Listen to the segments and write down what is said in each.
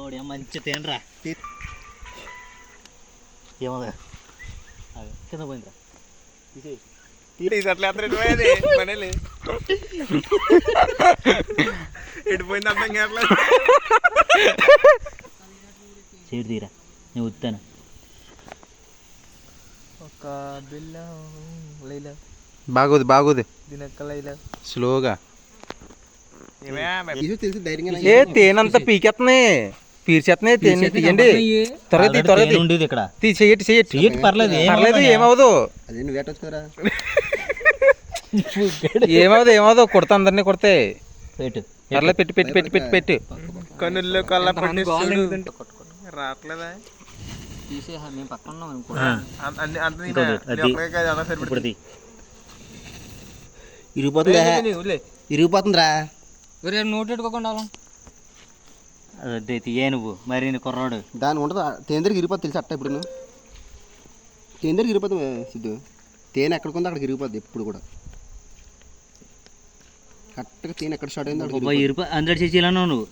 ఓడి మంచి తినరా? అదే కింద పోయిందిరా. తీసేయి. ఎడిపోయింది అర్థం కావట్లేదు. సీడ్ తీరా నేను ఉత్తాను. ఒక బిల్ల లైలా. బాగోదు బాగోదు. దినక్క లైలా. స్లోగా. ఏ తేనంతా పీకెత్తున్నాయి పీర్చేస్తున్నాయి తేనె తీయండి. త్వరగా తీ, త్వరగా. ఉండేది ఇక్కడ. తీ చెయ్యటి చెయ్యటి సీట్ పర్లేదు పర్లేదు. ఏమవదు అదే నువ్వు వేటొచ్చు కదరా ఏమవదు ఏమవదు కొడతా అందరినీ కొడితే. పెట్టు. పర్లేదు పెట్టి పెట్టి పెట్టి పెట్టి పెట్టి. కన్నుల్లో కళ్ళ రావట్లేదా? తీసే మేము పక్కన ఉన్నాం ఇరిగిపోతుందా. ఇరిగిపోతుందిరా. నోట్ పెట్టుకోకుండా అదే తీయే నువ్వు? మరి నీ కుర్రాడు? దాని ఉండదు తేనె దగ్గర ఇరిగిపోతుంది తెలుసు అట్ట ఇప్పుడు దగ్గర ఇరిగిపోతుంది సిద్ధు. తేనె ఎక్కడికి ఉందో అక్కడికి ఇరిగిపోద్ది ఎప్పుడు కూడా. కరెక్ట్గా తేనె ఎక్కడ స్టార్ట్ అయిందో ఇరుప అందరి చేసి ఇలా నువ్వు.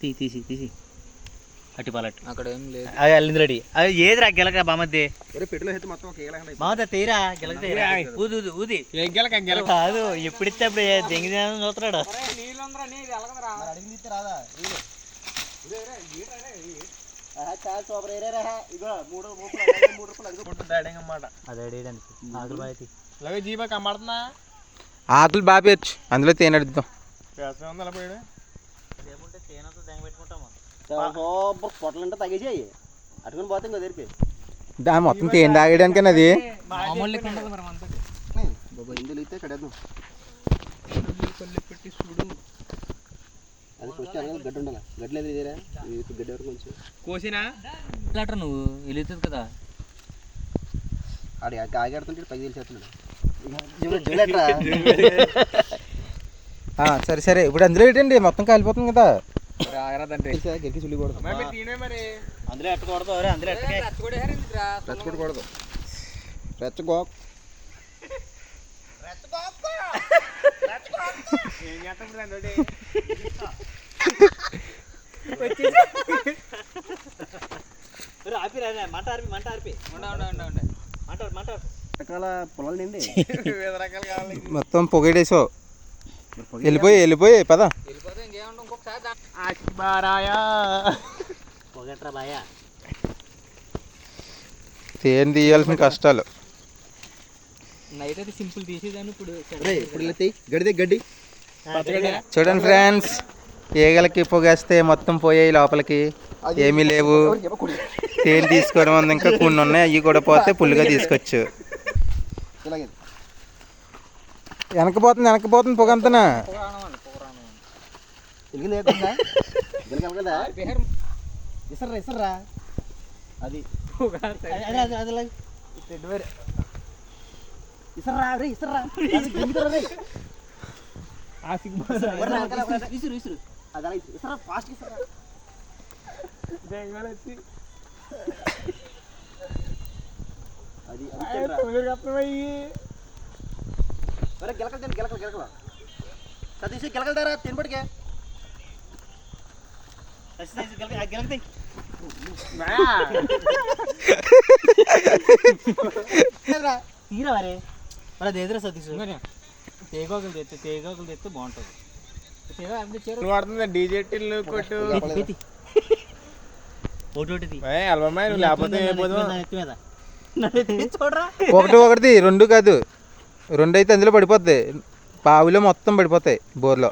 తీ తీసి తీసి. అట్టి పాలట్టు. అక్కడ ఏం లేదు. అది అల్లింది రెడీ అది ఏదిరా గెలక బామద్ది? ఒరే పెట్టిలో అయితే మొత్తం ఒక బామద్ద తీరా? గెలక తీరా? ఊది ఊది ఊది. ఏం గెలక గెలక? కాదు ఎప్పుడిస్తే అప్పుడు దెంగి చూస్తున్నాడు? అడిగడానికి ఆకులు బాగా జీబా ఆకులు పేర్చు. అందులో తేనె అడుగుతాం. వ్యవసాయం ఉంది అలా పోయాడు లేకుంటే తేనెతో దెంగ పెట్టుకుంటాము? సూపర్. పొట్టలంటే తగ్గేసాయి అటుకుని పోతే ఇంకో దగ్గరికి దా మొత్తం తేనె తాగేయడానికి అది? ఇందులో అయితే కడేద్దాం. పెట్టి చూడు. అది ఫస్ట్ అనగా గడ్డి ఉండాలి? గడ్డి లేదు ఇదేరా? ఇది గడ్డి వరకు కొంచెం కోసినా? ఇలాట నువ్వు వెళుతుంది కదా. ఆడి ఆగాడుతుంటే పైకి తెలిసేస్తున్నాడు ఆ, సరే సరే. ఇప్పుడు అందులో ఏంటండి? మొత్తం కాలిపోతుంది కదా. తినే మరి. అందులో ఎట్టకూడదు అందులో ఎట్టకే రెచ్చగొట్టకూడదు రెచ్చగో ఏం చేస్తాం ఇప్పుడు అందులోటి? అరే ఆపి రా మంట ఆర్పి మంట ఆర్పి. మంట మంట. రకాల పొలాలు నిండి? మొత్తం పొగడేసావు. వెళ్ళిపోయి వెళ్ళిపోయి పద. తేనె తీయాల్సిన కష్టాలు. నైట్ అయితే సింపుల్ తీసేదాన్ని ఇప్పుడు ఇప్పుడు గడ్డి గడ్డి. చూడండి ఫ్రెండ్స్ ఈగలకి పొగేస్తే మొత్తం పోయాయి లోపలికి. ఏమీ లేవు. తేనె తీసుకోవడం వల్ల ఇంకా కొన్ని ఉన్నాయి అవి కూడా పోతే పుల్లుగా తీసుకోవచ్చు ఇలాగే వెనకపోతుంది వెనకపోతుంది పొగ అంతనా వెలిగింది ఏకుందా వెనకాల కదా ఇసర్రా ఇసర్రా అది. ఇసర్రా రే ఇసర్రా అది గెలుగుతారా రే వర్రా, వెనకాల, వెనకాల. విసురు విసురు అది అలా ఇసు- ఇసర్రా ఫాస్ట్ ఇసర్రా సతీష్ గెలకలుతారా తినపటికే అసి, అసి, గెలక- ఆ గెలక తీ. తీరా మరే మరి అది ఎదురా సతీష్ తేగోకులు తెస్తే తేగోకులు తెస్తే బాగుంటుంది నువ్వు ఆడుతుంది డీజేటీలు కొట్టు పెట్టి ఒకటి ఒకటిది రెండు కాదు. రెండు అయితే అందులో పడిపోద్ది. బావిలో మొత్తం పడిపోతాయి బోర్లో.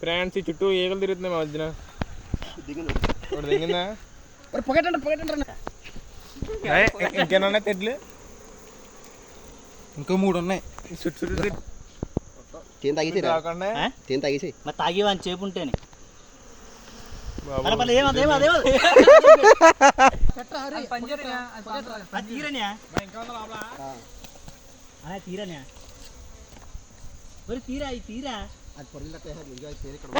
ఫ్రెండ్స్ ఈ చుట్టూ ఈగలు తిరుగుతున్నాయి మా మధ్యన. దిగింది? ఇంకేమన్నా తెడ్లు? ఇంకో మూడు ఉన్నాయి చుట్టూ తాగేసి తాగేసి మరి తాగేవని చేపు ఉంటేనే బాబు. పర్లే, పర్లే, ఏమది ఏమది ఏమది అది తీరనియా అనే తీరనియా మరి తీరా తీరా. అది పొరలు చేయాలి ఇక్కడ